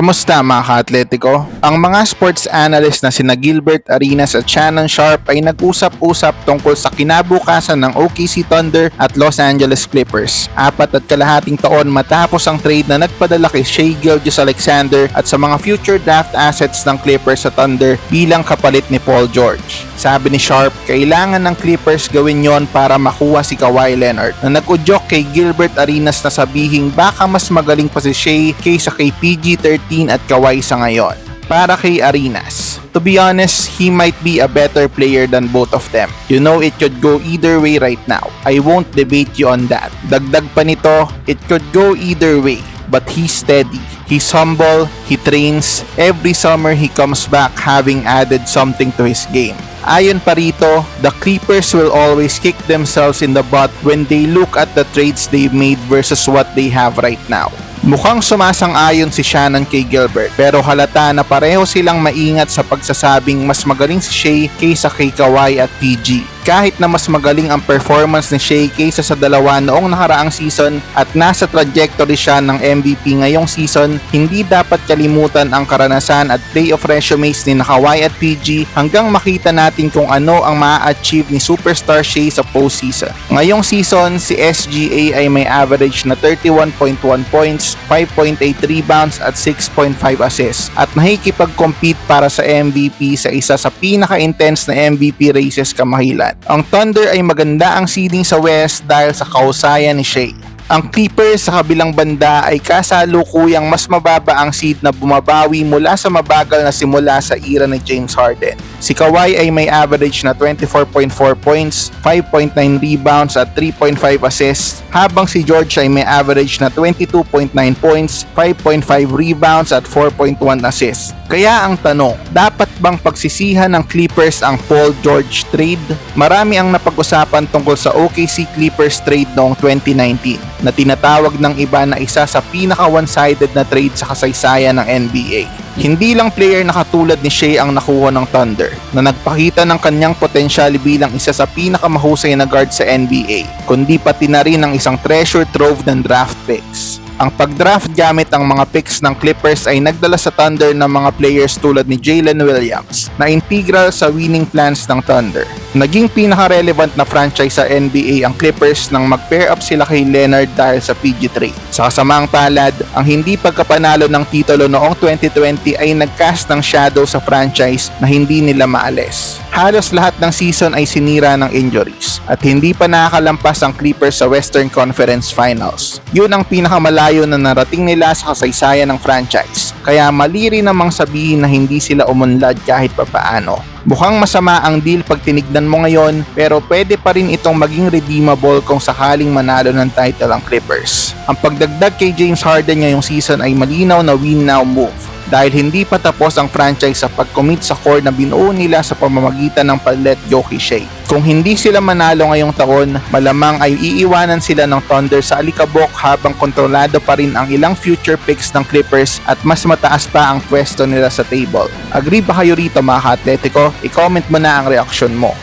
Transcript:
Kumusta mga ka-atletiko? Ang mga sports analyst na sina Gilbert Arenas at Shannon Sharp ay nag-usap-usap tungkol sa kinabukasan ng OKC Thunder at Los Angeles Clippers. Apat at kalahating taon matapos ang trade na nagpadala kay Shea Gilgeous Alexander at sa mga future draft assets ng Clippers sa Thunder bilang kapalit ni Paul George. Sabi ni Sharp, kailangan ng Clippers gawin yon para makuha si Kawhi Leonard na nag-udyok kay Gilbert Arenas na sabihing baka mas magaling pa si Shea kaysa kay PG-13 at Kawhi sa ngayon. Para kay Arenas, to be honest, he might be a better player than both of them. You know it could go either way right now. I won't debate you on that. Dagdag pa nito, it could go either way but he's steady. He's humble, he trains. Every summer he comes back having added something to his game. Ayon pa rito, the Clippers will always kick themselves in the butt when they look at the trades they've made versus what they have right now. Mukhang sumasang-ayon si Shannon kay Gilbert pero halata na pareho silang maingat sa pagsasabing mas magaling si Shea kaysa kay Kawhi at PG. Kahit na mas magaling ang performance ni Shea kaysa sa dalawa noong nakaraang season at nasa trajectory siya ng MVP ngayong season, hindi dapat kalimutan ang karanasan at playoff resumes ni Kawhi at PG hanggang makita natin kung ano ang ma-achieve ni Superstar Shea sa postseason. Ngayong season, si SGA ay may average na 31.1 points, 5.8 rebounds at 6.5 assists at nakikipag-compete para sa MVP sa isa sa pinaka-intense na MVP races kamahilan. Ang Thunder ay maganda ang seeding sa West dahil sa kausayan ni Shea. Ang Clippers sa kabilang banda ay kasalukuyang mas mababa ang seed na bumabawi mula sa mabagal na simula sa era ni James Harden. Si Kawhi ay may average na 24.4 points, 5.9 rebounds at 3.5 assists, habang si George ay may average na 22.9 points, 5.5 rebounds at 4.1 assists. Kaya ang tanong, dapat bang pagsisihan ng Clippers ang Paul George trade? Marami ang napag-usapan tungkol sa OKC Clippers trade noong 2019 na tinatawag ng iba na isa sa pinaka one-sided na trade sa kasaysayan ng NBA. Hindi lang player na katulad ni Shea ang nakuha ng Thunder na nagpakita ng kanyang potensyal bilang isa sa pinakamahusay na guard sa NBA, kundi pati na rin ang isang treasure trove ng draft picks. Ang pag-draft gamit ang mga picks ng Clippers ay nagdala sa Thunder ng mga players tulad ni Jalen Williams na integral sa winning plans ng Thunder. Naging pinaka-relevant na franchise sa NBA ang Clippers nang mag-pair up sila kay Leonard dahil sa PG trade. Sa kasamang palad, ang hindi pagkapanalo ng titulo noong 2020 ay nag-cast ng shadow sa franchise na hindi nila maalis. Halos lahat ng season ay sinira ng injuries at hindi pa nakakalampas ang Clippers sa Western Conference Finals. Yun ang pinakamalayo na narating nila sa kasaysayan ng franchise. Kaya mali rin namang sabihin na hindi sila umunlad kahit papaano. Mukhang masama ang deal pag tinignan mo ngayon pero pwede pa rin itong maging redeemable kung sakaling manalo ng title ang Clippers. Ang pagdagdag kay James Harden ngayong season ay malinaw na win now move dahil hindi pa tapos ang franchise sa pag-commit sa core na binuo nila sa pamamagitan ng paglet kay Shea. Kung hindi sila manalo ngayong taon, malamang ay iiwanan sila ng Thunder sa alikabok habang kontrolado pa rin ang ilang future picks ng Clippers at mas mataas pa ang pwesto nila sa table. Agree ba kayo rito mga ka-atletico? I-comment mo na ang reaksyon mo.